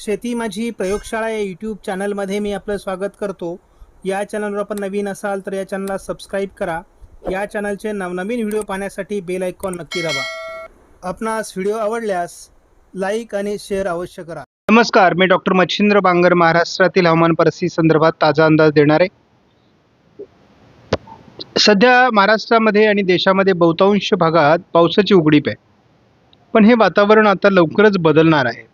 शेती माझी प्रयोगशाळा या यूट्यूब चॅनलमध्ये मी आपलं स्वागत करतो. या चॅनलवर आपण नवीन असाल तर या चॅनलला सबस्क्राईब करा. या चॅनलचे नवनवीन व्हिडिओ पाहण्यासाठी बेल आयकॉन नक्की दाबा. आपणास व्हिडिओ आवडल्यास लाईक आणि शेअर अवश्य करा. नमस्कार मी डॉक्टर मच्छिंद्र बांगर महाराष्ट्रातील हवामान परिस्थिती संदर्भात ताजा अंदाज देणार. आहे सध्या महाराष्ट्रामध्ये आणि देशामध्ये बहुतांश भागात पावसाची उघडीप आहे. पण हे वातावरण आता लवकरच बदलणार आहे.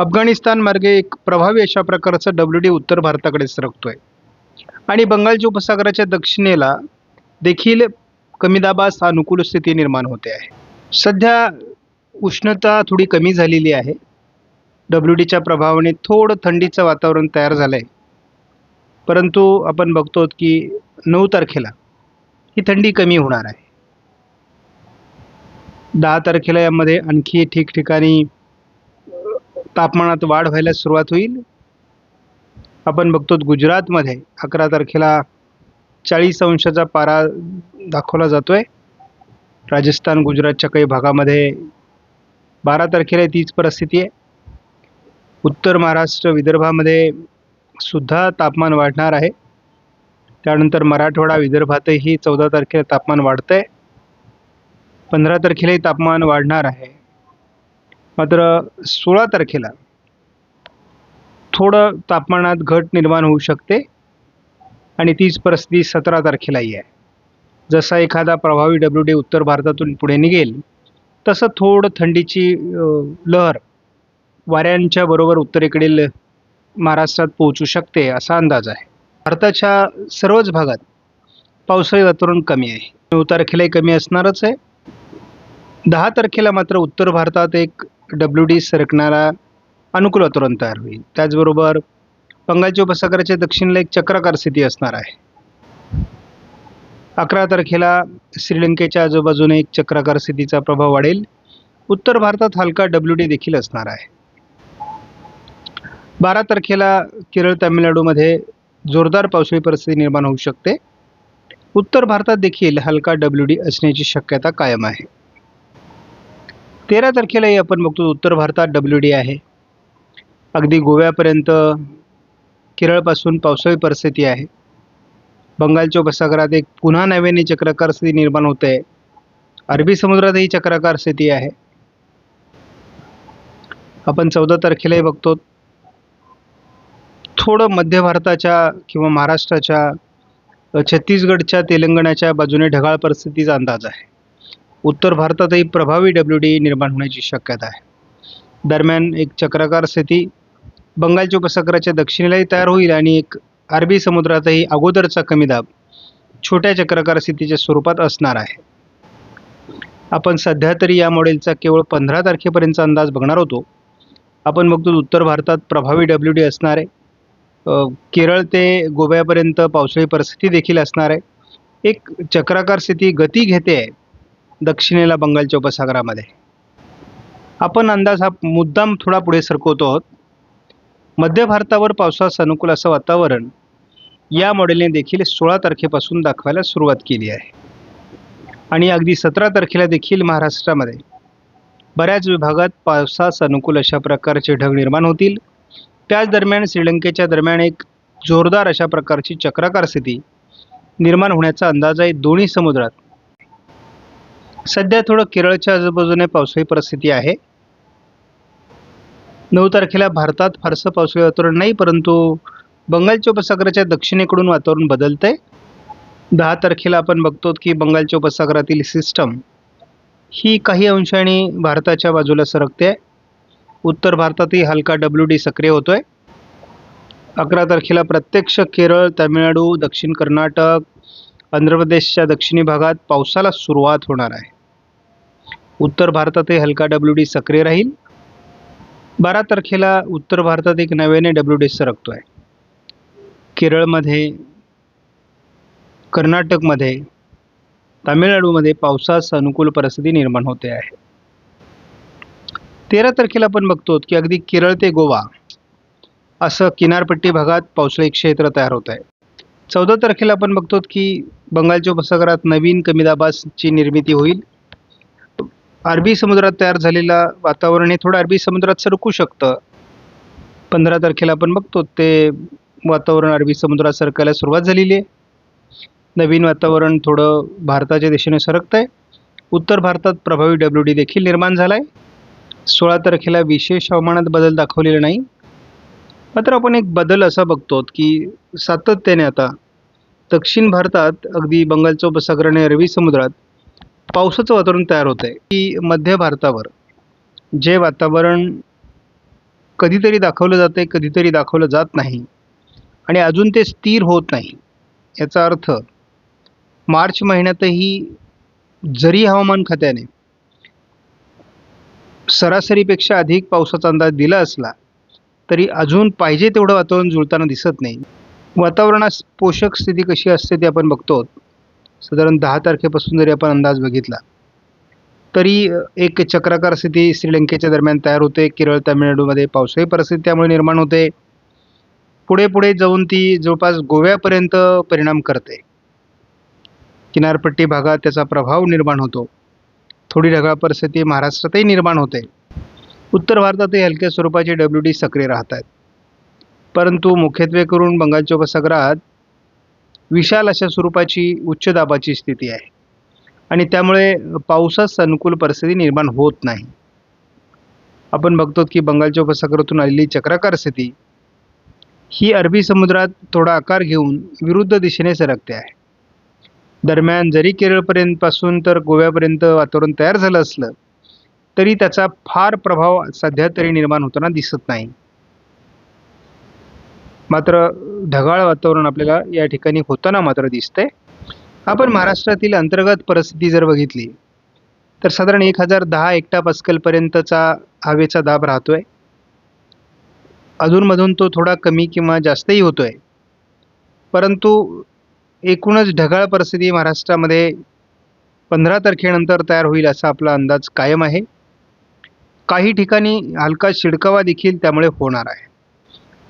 अफगाणिस्तान मार्गे एक प्रभावी अशा प्रकारचा डब्ल्यू डी उत्तर भारताकडे सरकतोय. आणि बंगालच्या उपसागराच्या दक्षिणेला देखील कमी दाबास अनुकूल स्थिती निर्माण होते आहे. सध्या उष्णता थोडी कमी झालेली आहे. डब्ल्यू डीच्या प्रभावाने थोडं थंडीचं वातावरण तयार झालं आहे परंतु आपण बघतो की नऊ तारखेला ही थंडी कमी होणार आहे. दहा तारखेला यामध्ये आणखी ठिकठिकाणी तापमानात वाढ व्हायला सुरुवात होईल. आपण बघतो गुजरातमध्ये अकरा तारखेला चाळीस अंशाचा पारा दाखवला जातो आहे राजस्थान गुजरातच्या काही भागामध्ये बारा तारखेला तीच परिस्थिती आहे. उत्तर महाराष्ट्र विदर्भामध्ये सुद्धा तापमान वाढणार आहे. त्यानंतर मराठवाडा विदर्भातही चौदा तारखेला तापमान वाढतं आहे पंधरा तारखेलाही तापमान वाढणार आहे. मात्र सोळा तारखेला थोडं तापमानात घट निर्माण होऊ शकते आणि तीच परिस्थिती सतरा तारखेलाही आहे. जसा एखादा प्रभावी डब्ल्यू डी उत्तर भारतातून पुढे निघेल तसं थोडं थंडीची लहर वाऱ्यांच्या बरोबर उत्तरेकडील महाराष्ट्रात पोहोचू शकते असा अंदाज आहे. भारताच्या सर्वच भागात पावसाळी वातावरण कमी आहे. नऊ तारखेलाही कमी असणारच आहे. दहा तारखेला मात्र उत्तर भारतात एक डब्ल्यू डी सरकणारा अनुकूल वातावरण तयार होईल. त्याचबरोबर बंगालच्या उपसागराच्या दक्षिणेला एक चक्राकार स्थिती असणार आहे. अकरा तारखेला श्रीलंकेच्या आजूबाजूने एक चक्राकार स्थितीचा प्रभाव वाढेल. उत्तर भारतात हलका डब्ल्यू डी देखील असणार आहे. बारा तारखेला केरळ तामिळनाडूमध्ये जोरदार पावसाळी परिस्थिती निर्माण होऊ शकते. उत्तर भारतात देखील हलका डब्ल्यू डी असण्याची शक्यता कायम आहे. तेरा तारखेलाही आपण बघतो उत्तर भारतात डब्ल्यू डी आहे. अगदी गोव्यापर्यंत केरळपासून पावसाळी परिस्थिती आहे. बंगालच्या उपसागरात एक पुन्हा नव्याने चक्राकार स्थिती निर्माण होते आहे. अरबी समुद्रातही चक्राकार स्थिती आहे. आपण चौदा तारखेलाही बघतो. थोडं मध्य भारताच्या किंवा महाराष्ट्राच्या छत्तीसगडच्या तेलंगणाच्या बाजूने ढगाळ परिस्थितीचा अंदाज आहे. उत्तर भारतातही प्रभावी डब्ल्यू डी निर्माण होण्याची शक्यता आहे. दरम्यान एक चक्राकार स्थिती बंगालच्या उपसागराच्या दक्षिणेलाही तयार होईल आणि एक अरबी समुद्रातही अगोदरचा कमी दाब छोट्या चक्राकार स्थितीच्या स्वरूपात असणार आहे. आपण सध्या तरी या मॉडेलचा केवळ पंधरा तारखेपर्यंतचा अंदाज बघणार होतो. आपण बघतो उत्तर भारतात प्रभावी डब्ल्यू डी असणार आहे. केरळ ते गोव्यापर्यंत पावसाळी परिस्थिती देखील असणार आहे. एक चक्राकार स्थिती गती घेते आहे. दक्षिणेला बंगालच्या उपसागरामध्ये आपण अंदाज हा मुद्दाम थोडा पुढे सरकवतो आहोत. मध्य भारतावर पावसास अनुकूल असं वातावरण या मॉडेलने देखील सोळा तारखेपासून दाखवायला सुरुवात केली आहे. आणि अगदी सतरा तारखेला देखील महाराष्ट्रामध्ये बऱ्याच विभागात पावसास अनुकूल अशा प्रकारचे ढग निर्माण होतील. त्याच दरम्यान श्रीलंकेच्या दरम्यान एक जोरदार अशा प्रकारची चक्राकार स्थिती निर्माण होण्याचा अंदाज आहे दोन्ही समुद्रात सध्या थोडं केरळच्या आजूबाजूने पावसाळी परिस्थिती आहे. नऊ तारखेला भारतात फारसं पावसाळी वातावरण नाही परंतु बंगालच्या उपसागराच्या दक्षिणेकडून वातावरण बदलतंय. दहा तारखेला आपण बघतो की बंगालच्या उपसागरातील सिस्टम ही काही अंशाने भारताच्या बाजूला सरकते आहे उत्तर भारतातही हलका डब्ल्यू डी सक्रिय होतोय. अकरा तारखेला प्रत्यक्ष केरळ तामिळनाडू दक्षिण कर्नाटक आंध्र प्रदेशच्या दक्षिणी भागात पावसाला सुरुवात होणार आहे. उत्तर भारतातही हलका डब्ल्यू डी सक्रिय राहील. बारा तारखेला उत्तर भारतात एक नव्याने डब्ल्यू डी सरकतो आहे केरळमध्ये कर्नाटकमध्ये तामिळनाडूमध्ये पावसास अनुकूल परिस्थिती निर्माण होते आहे. तेरा तारखेला आपण बघतो की अगदी केरळ ते गोवा असं किनारपट्टी भागात पावसाळी क्षेत्र तयार होत आहे. चौदा तारखेला आपण बघतो की बंगालच्या उपसागरात नवीन कमी दाबाची निर्मिती होईल. अरबी समुद्रात तयार झालेला वातावरण हे थोडं अरबी समुद्रात सरकू शकतं. पंधरा तारखेला आपण बघतो ते वातावरण अरबी समुद्रात सरकायला सुरुवात झालेली आहे. नवीन वातावरण थोडं भारताच्या दिशेने सरकत आहे उत्तर भारतात प्रभावी डब्ल्यू डी देखील निर्माण झाला आहे सोळा तारखेला विशेष हवामानात बदल दाखवलेला नाही. मात्र आपण एक बदल असा बघतो की सातत्याने आता दक्षिण भारतात अगदी बंगालच्या उपसागर आणि अरबी समुद्रात पावसाचं वातावरण तयार होत आहे की मध्य भारतावर जे वातावरण कधीतरी दाखवलं जाते कधीतरी दाखवलं जात नाही आणि अजून ते स्थिर होत नाही याचा अर्थ मार्च महिन्यातही जरी हवामान खात्याने सरासरीपेक्षा अधिक पावसाचा अंदाज दिला असला तरी अजून पाहिजे तेवढं वातावरण जुळताना दिसत नाही. वातावरणास पोषक स्थिती कशी असते ते आपण बघतो. साधारण दहा तारखेपासून जरी आपण अंदाज बघितला तरी एक चक्राकार स्थिती श्रीलंकेच्या दरम्यान तयार होते. केरळ तामिळनाडूमध्ये पावसाळी परिस्थिती त्यामुळे निर्माण होते. पुढे पुढे जाऊन ती जवळपास गोव्यापर्यंत परिणाम करते. किनारपट्टी भागात त्याचा प्रभाव निर्माण होतो. थोडी ढगाळ परिस्थिती महाराष्ट्रातही निर्माण होते. उत्तर भारतातही हलक्या स्वरूपाचे डब्ल्यू डी सक्रिय राहत आहेत परंतु मुख्यत्वे करून बंगालच्या उपसागरात विशाल अशा स्वरूपाची उच्च दाबाची स्थिती आहे. आणि त्यामुळे पावसास अनुकूल परिस्थिती निर्माण होत नाही. आपण बघतो की बंगालच्या उपसागरातून आलेली चक्राकार स्थिती ही अरबी समुद्रात थोडा आकार घेऊन विरुद्ध दिशेने सरकते आहे. दरम्यान जरी केरळपर्यंतपासून तर गोव्यापर्यंत वातावरण तयार झालं असलं तरी त्याचा फार प्रभाव सध्या तरी निर्माण होताना दिसत नाही. मात्र ढगाळ वातावरण आपल्याला या ठिकाणी होताना मात्र दिसतंय. आपण महाराष्ट्रातील अंतर्गत परिस्थिती जर बघितली तर साधारण एक हजार दहा एकटा पस्कलपर्यंतचा हवेचा दाब राहतो आहे अधूनमधून तो थोडा कमी किंवा जास्तही होतो आहे परंतु एकूणच ढगाळ परिस्थिती महाराष्ट्रामध्ये पंधरा तारखेनंतर तयार होईल असा आपला अंदाज कायम आहे. काही ठिकाणी हलका शिडकावा देखील त्यामुळे होणार आहे.